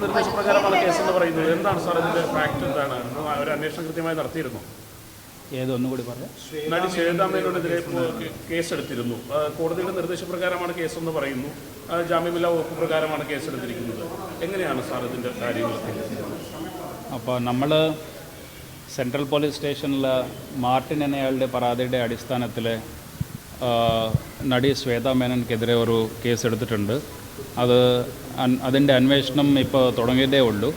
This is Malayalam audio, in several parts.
കോടതിയുടെ നിർദ്ദേശപ്രകാരമാണ് എന്ന് പറയുന്നത്. എന്താണ് സാർ ഇതിന്റെ ഫാക്ട് എന്താണ്? ഒരു അന്വേഷണം കൃത്യമായി നടത്തിയിരുന്നു? ഏതൊന്നുകൂടി പറയാം നടി ശ്വേതാമേനോനെതിരെ കേസെടുത്തിരുന്നു. ആ, കോടതിയുടെ നിർദ്ദേശപ്രകാരമാണ് കേസെന്ന് പറയുന്നു. ആ, ജാമ്യമില്ലാ വകുപ്പ് പ്രകാരമാണ് കേസെടുത്തിരിക്കുന്നത്. എങ്ങനെയാണ് സാർ ഇതിന്റെ കാര്യങ്ങളൊക്കെ അപ്പോൾ നമ്മൾ സെൻട്രൽ പോലീസ് സ്റ്റേഷനിൽ മാർട്ടിൻ എന്നയാളുടെ പരാതിയുടെ അടിസ്ഥാനത്തിൽ നടി ശ്വേതാ മേനോൻക്കെതിരെ ഒരു കേസ് എടുത്തിട്ടുണ്ട് അത് അതിന്റെ അന്വേഷണം ഇപ്പോൾ തുടങ്ങിയതേ ഉള്ളൂ.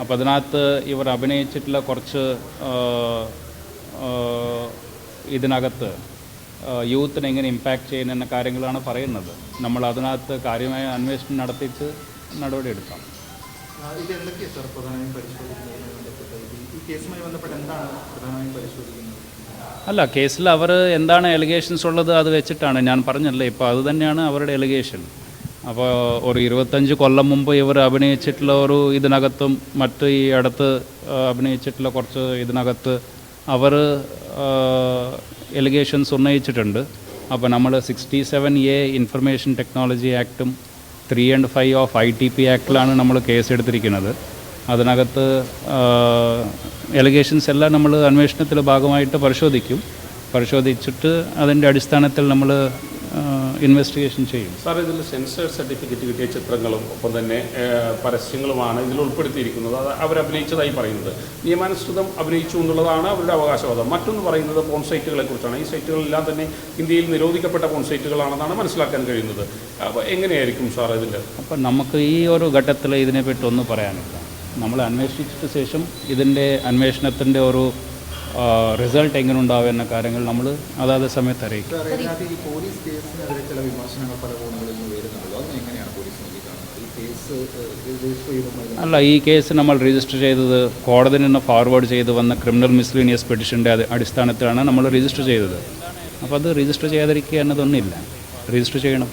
അപ്പോൾ അതിനകത്ത് ഇവർ അഭിനയിച്ചിട്ടുള്ള കുറച്ച് ഇതിനകത്ത് യൂത്തിനെ എങ്ങനെ ഇമ്പാക്റ്റ് ചെയ്യുന്ന കാര്യങ്ങളാണ് പറയുന്നത്. നമ്മൾ അതിനകത്ത് കാര്യമായ അന്വേഷണം നടത്തിയിട്ട് നടപടിയെടുക്കാം അല്ല കേസിൽ അവർ എന്താണ് എലിഗേഷൻസ് ഉള്ളത് അത് വെച്ചിട്ടാണ് ഞാൻ പറഞ്ഞല്ലേ ഇപ്പോൾ അത് തന്നെയാണ് അവരുടെ എലിഗേഷൻ അപ്പോൾ ഒരു ഇരുപത്തഞ്ച് കൊല്ലം മുമ്പ് ഇവർ അഭിനയിച്ചിട്ടുള്ള ഒരു ഇതിനകത്തും മറ്റ് ഈ അടുത്ത് അഭിനയിച്ചിട്ടുള്ള കുറച്ച് ഇതിനകത്ത് അവർ എലിഗേഷൻസ് ഉന്നയിച്ചിട്ടുണ്ട്. അപ്പോൾ നമ്മൾ sixty seven A information technology ആക്ടും three and five of I T P ആക്ടിലാണ് നമ്മൾ കേസ് എടുത്തിരിക്കുന്നത് അതിനകത്ത് എലിഗേഷൻസ് എല്ലാം നമ്മൾ അന്വേഷണത്തിന്റെ ഭാഗമായിട്ട് പരിശോധിക്കും. പരിശോധിച്ചിട്ട് അതിന്റെ അടിസ്ഥാനത്തിൽ നമ്മൾ ഇൻവെസ്റ്റിഗേഷൻ ചെയ്യും. സാർ ഇതിൽ സെൻസർ സർട്ടിഫിക്കറ്റ് കിട്ടിയ ചിത്രങ്ങളും ഒപ്പം തന്നെ പരസ്യങ്ങളുമാണ് ഇതിൽ ഉൾപ്പെടുത്തിയിരിക്കുന്നത്. അത് അവരഭിനയിച്ചതായി അഭിനയിച്ചതായി പറയുന്നത്. നിയമാനുസൃതം അഭിനയിച്ചു എന്നുള്ളതാണ് അവരുടെ അവകാശവാദം. മറ്റൊന്ന് പറയുന്നത് പോൺ സൈറ്റുകളെ കുറിച്ചാണ്. ഈ സൈറ്റുകളെല്ലാം തന്നെ ഇന്ത്യയിൽ നിരോധിക്കപ്പെട്ട പോൺ സൈറ്റുകളാണെന്നാണ് മനസ്സിലാക്കാൻ കഴിയുന്നത്. അപ്പോൾ എങ്ങനെയായിരിക്കും സാർ ഇതിന്റെ അപ്പം നമുക്ക് ഈ ഒരു ഘട്ടത്തിൽ ഇതിനെപ്പറ്റി ഒന്നും പറയാനില്ല. നമ്മൾ അന്വേഷിച്ചിട്ട് ശേഷം ഇതിന്റെ അന്വേഷണത്തിന്റെ ഒരു റിസൾട്ട് എങ്ങനെ ഉണ്ടാവുക എന്ന കാര്യങ്ങൾ നമ്മൾ അതാത് സമയത്ത് അറിയിക്കും. അല്ല ഈ കേസ് നമ്മൾ രജിസ്റ്റർ ചെയ്തത് കോടതി നിന്ന് ഫോർവേഡ് ചെയ്ത് വന്ന ക്രിമിനൽ മിസ്ലീനിയസ് പെറ്റിഷന്റെ അടിസ്ഥാനത്തിലാണ് നമ്മൾ രജിസ്റ്റർ ചെയ്തത്. അപ്പോൾ അത് രജിസ്റ്റർ ചെയ്യാതിരിക്കുക എന്നതൊന്നുമില്ല. രജിസ്റ്റർ ചെയ്യണം.